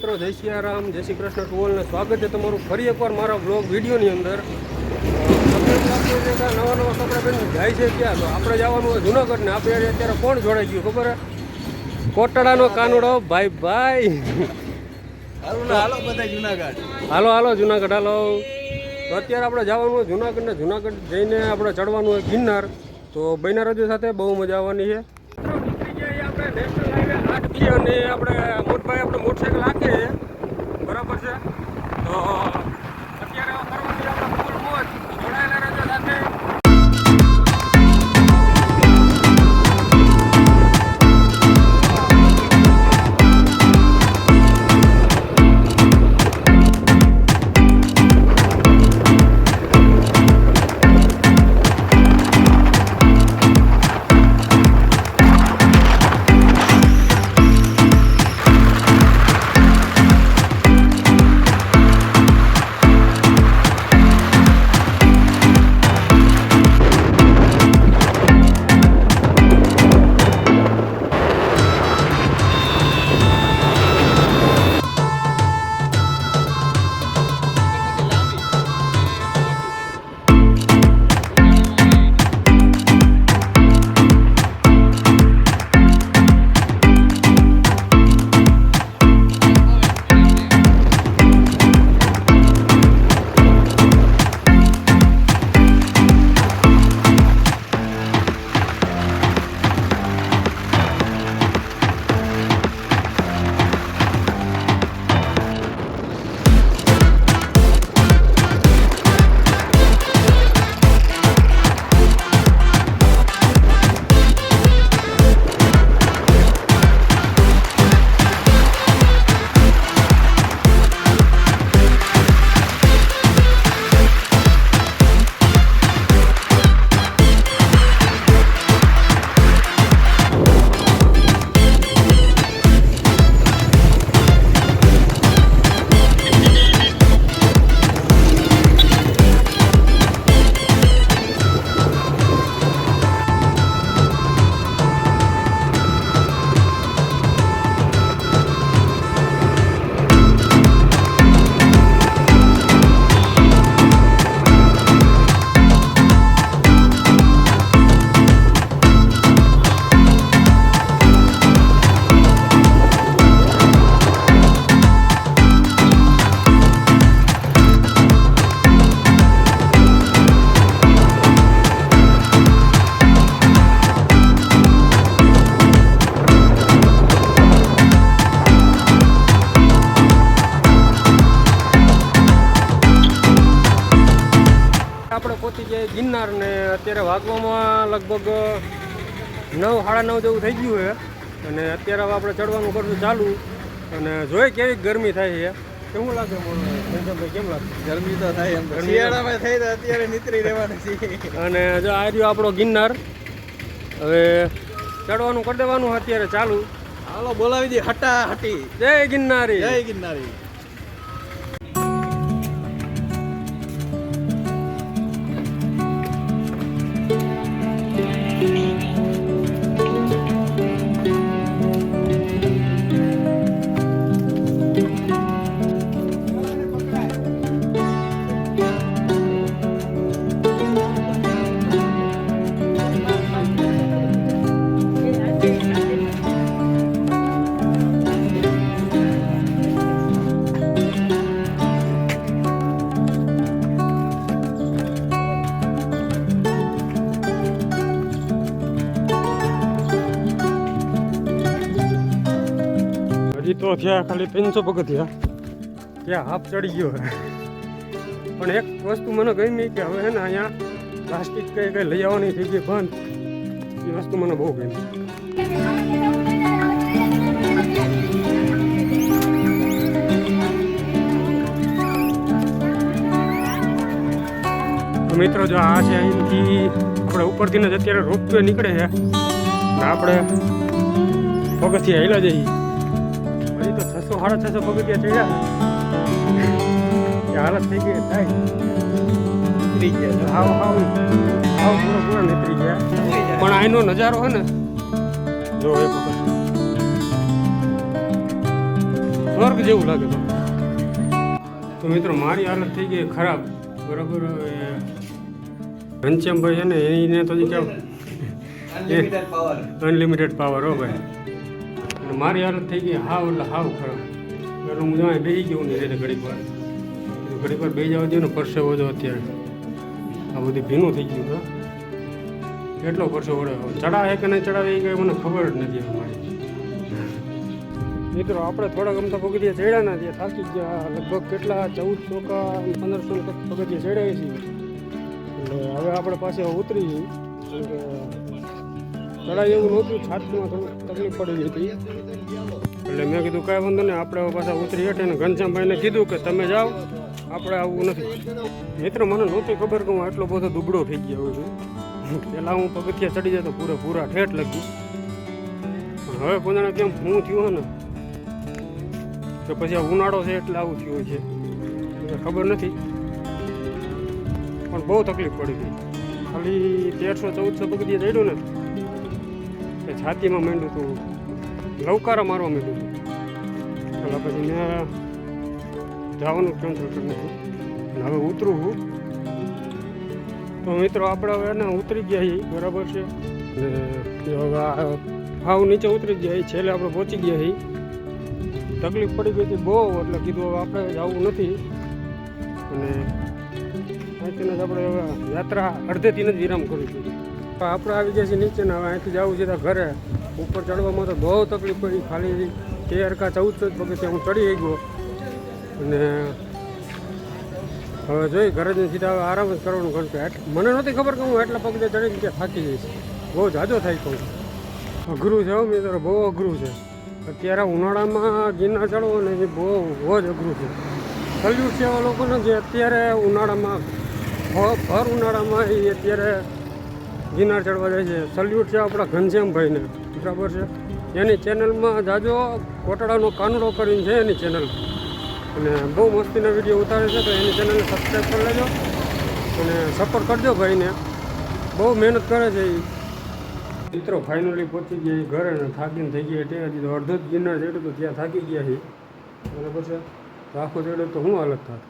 મિત્રો જય સિયારામ જય શ્રી કૃષ્ણ ટુવલને સ્વાગત છે તમારું ફરી એકવાર મારા બ્લોગ વિડીયોની અંદર. નવા નવા કપડાં પહેરીને જાય છે ક્યાં તો આપણે જવાનું હોય જુનાગઢ ને આપણે અત્યારે કોણ જોડાઈ ગયું ખબર? કોટડાનો કાનુડો ભાઈ ભાઈ. હાલો બધા જુનાગઢ. હાલો હાલો જુનાગઢ હાલો. તો અત્યારે આપણે જવાનું હોય જુનાગઢ ને જુનાગઢ જઈને આપણે ચડવાનું હોય ગિરનાર. તો રજુ સાથે બહુ મજા આવવાની છે. આપણે નેશનલ હાઈવે આઠ અને આપણે મોટભાઈ આપણે મોટરસાઇકલ રાખીએ બરાબર છે? તો આપણે પહોંચી ગયા ગિરનાર ને અત્યારે વાગવામાં લગભગ નવ સાડા નવ જેવું થઈ ગયું છે. અને અત્યારે આપણે ચડવાનું કરશું ચાલુ. અને જોઈએ કેવી ગરમી થાય છે. કેવું લાગે ભાઈ કેમ લાગે? ગરમી તો થાય એમ. શિયાળામાં થઈ તો અત્યારે નીતરી રહેવાની છે. અને જો આ રહ્યો આપણો ગિરનાર. હવે ચડવાનું કરી દેવાનું અત્યારે ચાલુ. હાલો બોલાવી દે હટા હટી જય ગિરનારી. જય ગિરનારી. તો થયા ખાલી ત્રણસો પગથિયા. ત્યાં હાફ ચડી ગયો. પણ એક વસ્તુ મને ગમી કે હવે છે ને અહીંયા પ્લાસ્ટિક કઈ કઈ લઈ આવવાની થઈ ગઈ બંધ. એ વસ્તુ મને બહુ ગમી. મિત્રો જો આ છે અહીંથી આપણે ઉપરથી જ અત્યારે રોપવે નીકળે છે. આપણે પગથિયા હેલા જઈએ. સાડા છસો પગથિયા ચડ્યા. હાલત થઈ ગઈ થાય. નીતરી ગયા. હાવ હાવ હાવ પૂરા પૂરા નીકળી ગયા. પણ આનો નજારો હે ને જો એક વખત. સ્વર્ગ જેવું લાગે તો. તો મિત્રો મારી હાલત થઈ ગઈ ખરાબ. બરાબર ઘનશ્યામભાઈ છે ને એને તો કેમ અનલિમિટેડ પાવર હો ભાઈ. અને મારી હાલત થઈ ગઈ, હાવ એટલે હાવ ખરાબ. એટલે હું જાય બેસી ગયો નહીં રીતે ઘડીક વાર. ઘડીક વાર બેસી જવા દો ને પરસેવો જો અત્યારે. આ બધી ભીનું થઈ ગયું, હા. કેટલો પરસો વળે. ચડાવે કે નહીં ચડાવે એ કંઈ મને ખબર જ નથી મારી. મિત્રો, આપણે થોડાક અમતા પગથિયા ચડ્યા ના, જે થાકી ગયા લગભગ કેટલા? ચૌદસો કા પંદરસો પગથિયા ચડ્યા છીએ એટલે હવે આપણે પાસે ઉતરી જઈએ ચડાઈ એવું નહોતું, છાતીમાં થોડું તકલીફ પડી હતી. એટલે મેં કીધું, કાંઈ વાંધો નહીં, આપણે પાછા ઉતરી હેઠે ને ઘનશ્યામભાઈને કીધું કે તમે જાઓ, આપણે આવું નથી. મિત્ર, મને નહોતી ખબર કે હું આટલો બધો દુબળો થઈ ગયો છું. પહેલાં હું પગથિયા ચડી જાય પૂરે પૂરા ઠેઠ લગી હવે કોનાને કેમ હું થયું ને? તો પછી આ ઉનાળો છે એટલે આવું થયું છે. ખબર નથી. પણ બહુ તકલીફ પડી ગઈ ખાલી તેરસો ચૌદસો પગથિયા ચડ્યું ને કે છાતીમાં માંડ્યું હતું લવકારા મારવા માંડ્યું હતું એટલે પછી મેં જવાનું કેન્સલ કર્યું હતું હવે ઉતરું હું. તો મિત્રો, આપણે હવે એને ઉતરી ગયા છીએ, બરાબર છે? ને હવે ભાવ નીચે ઉતરી ગયા છેલ્લે આપણે પહોંચી ગયા છીએ. તકલીફ પડી ગઈ હતી બહુ, એટલે કીધું હવે આપણે જવું નથી. અને અહીંથી જ આપણે યાત્રા અડધેથી જ વિરામ કરીશું. તો આપણે આવી જાય છે નીચે ને હવે અહીંથી જવું છે ઘરે. ઉપર ચડવામાં તો બહુ તકલીફ પડી, ખાલી તેર કા ચૌદ ચૌદ પગથિયા હું ચડી ગયો અને હવે જોઈ ઘરે જઈને સીધા હવે આરામ જ કરવાનું કે મને નહોતી ખબર કે હું એટલા પગથિયા ચડી ત્યાં થાકી જઈશ બહુ જાજો થાય કહું અઘરું છે મિત્રો બહુ અઘરું છે. અત્યારે ઉનાળામાં ગિરનાર ચડવો ને એ બહુ બહુ જ અઘરું છે. સલ્યુટ છે એવા લોકોને જે અત્યારે ઉનાળામાં ભર ઉનાળામાં એ અત્યારે ગિરનાર ચડવા જાય છે. સલ્યુટ છે આપણા ઘનશ્યામભાઈને. બરાબર છે? એની ચેનલમાં જાજો કોટડાનો કાનુડો કરીને છે એની ચેનલ અને બહુ મસ્તીના વીડિયો ઉતારે છે, તો એની ચેનલને સબસ્ક્રાઈબ કરી લેજો. અને સપોર્ટ કરજો ભાઈને. બહુ મહેનત કરે છે એ મિત્રો ફાઇનલી પહોંચી ગયા ઘરે થાકીને થઈ ગયા હજી તો અડધો જ ગિરનાર ચડ્યું તો ત્યાં થાકી ગયા છે બરાબર છે આખો ચડ્યો તો શું હાલત થાય?